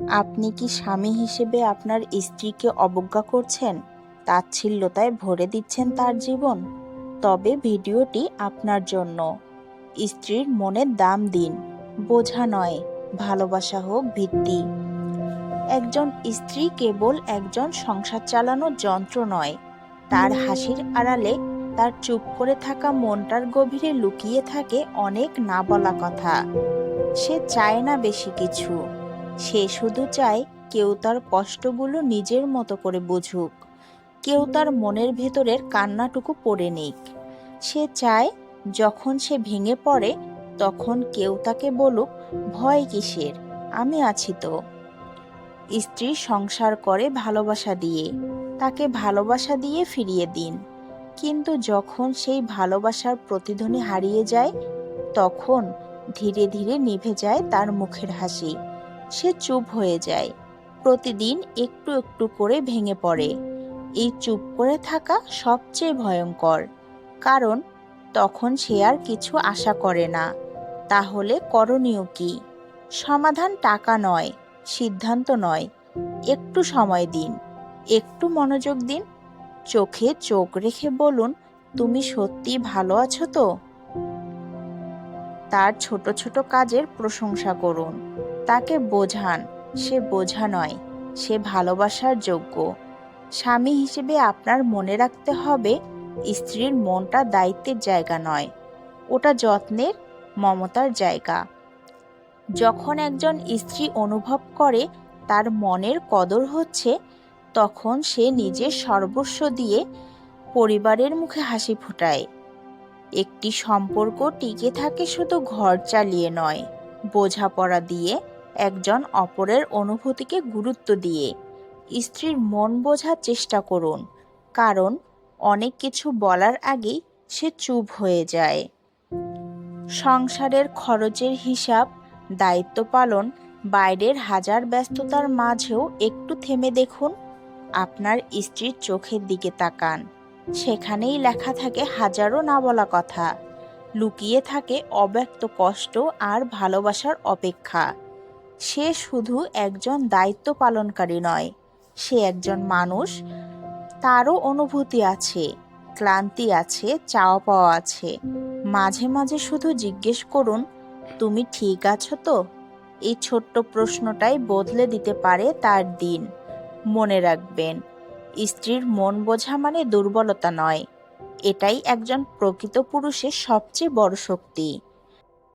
আপনি কি স্বামী হিসেবে আপনার স্ত্রীকে অবজ্ঞা করছেন? তাচ্ছিল্যতায় ভরে দিচ্ছেন তার জীবন। তবে ভিডিওটি আপনার জন্য। স্ত্রীর মনের দাম দিন। বোঝা নয়, ভালোবাসা হোক ভিত্তি। একজন স্ত্রী কেবল একজন সংসার চালানোর যন্ত্র নয়, তার হাসির আড়ালে তার চুপ করে থাকা মনটার গভীরে লুকিয়ে থাকে অনেক না বলা কথা। সে চায় না বেশি কিছু। সে শুধু চায় কেউ তার কষ্টগুলো নিজের মতো করে বুঝুক। কেউ তার মনের ভেতরের কান্নাটুকু পড়ে নিক। সে চায় যখন সে ভেঙে পড়ে, তখন কেউ তাকে বলুক, ভয় কিসের? আমি আছি তো। স্ত্রী সংসার করে ভালোবাসা দিয়ে, তাকে ভালোবাসা দিয়ে ফিরিয়ে দিন। কিন্তু যখন সেই ভালোবাসার প্রতিধ্বনি হারিয়ে যায়, তখন ধীরে ধীরে নিভে যায় তার মুখের হাসি। সে চুপ হয়ে যায়। প্রতিদিন একটু একটু করে ভেঙে পড়ে। এই চুপ করে থাকা সবচেয়ে ভয়ঙ্কর। কারণ তখন সে আর কিছু আশা করে না। তাহলে করণীয় কি? সমাধান টাকা নয়, সিদ্ধান্ত নয়। একটু সময় দিন, একটু মনোযোগ দিন। চোখে চোখ রেখে বলুন, তুমি সত্যি ভালো আছো তো? তার ছোট ছোট কাজের প্রশংসা করুন। তাকে বোঝান। সে বোঝা নয়, সে ভালোবাসার যোগ্য। স্বামী হিসেবে আপনার মনে রাখতে হবে, স্ত্রীর মনটা দায়িত্বের জায়গা নয়, ওটা যত্নের, মমতার জায়গা। যখন একজন স্ত্রী অনুভব করে তার মনের কদর হচ্ছে, তখন সে নিজের সর্বস্ব দিয়ে পরিবারের মুখে হাসি ফোটায়। একটি সম্পর্ক টিকে থাকে শুধু ঘর চালিয়ে নয়, বোঝাপড়া দিয়ে একজন অপরের অনুভূতিকে গুরুত্ব দিয়ে। স্ত্রীর মন বোঝার চেষ্টা করুন, কারণ অনেক কিছু বলার আগেই সে চুপ হয়ে যায়। সংসারের খরচের হিসাব, দায়িত্ব পালন, বাইরের হাজার ব্যস্ততার মাঝেও একটু থেমে দেখুন, আপনার স্ত্রীর চোখের দিকে তাকান। সেখানেই লেখা থাকে হাজারো না বলা কথা, লুকিয়ে থাকে অব্যক্ত কষ্ট আর ভালোবাসার অপেক্ষা। সে শুধু একজন দায়িত্ব পালনকারী নয়, সে একজন মানুষ। তারও অনুভূতি আছে, ক্লান্তি আছে চাওয়া পাওয়া আছে। মাঝে মাঝে শুধু জিজ্ঞেস করুন, তুমি ঠিক আছো তো? এই ছোট্ট প্রশ্নটাই বদলে দিতে পারে তার দিন। মনে রাখবেন, স্ত্রীর মন বোঝা মানে দুর্বলতা নয়। এটাই একজন প্রকৃত পুরুষের সবচেয়ে বড় শক্তি।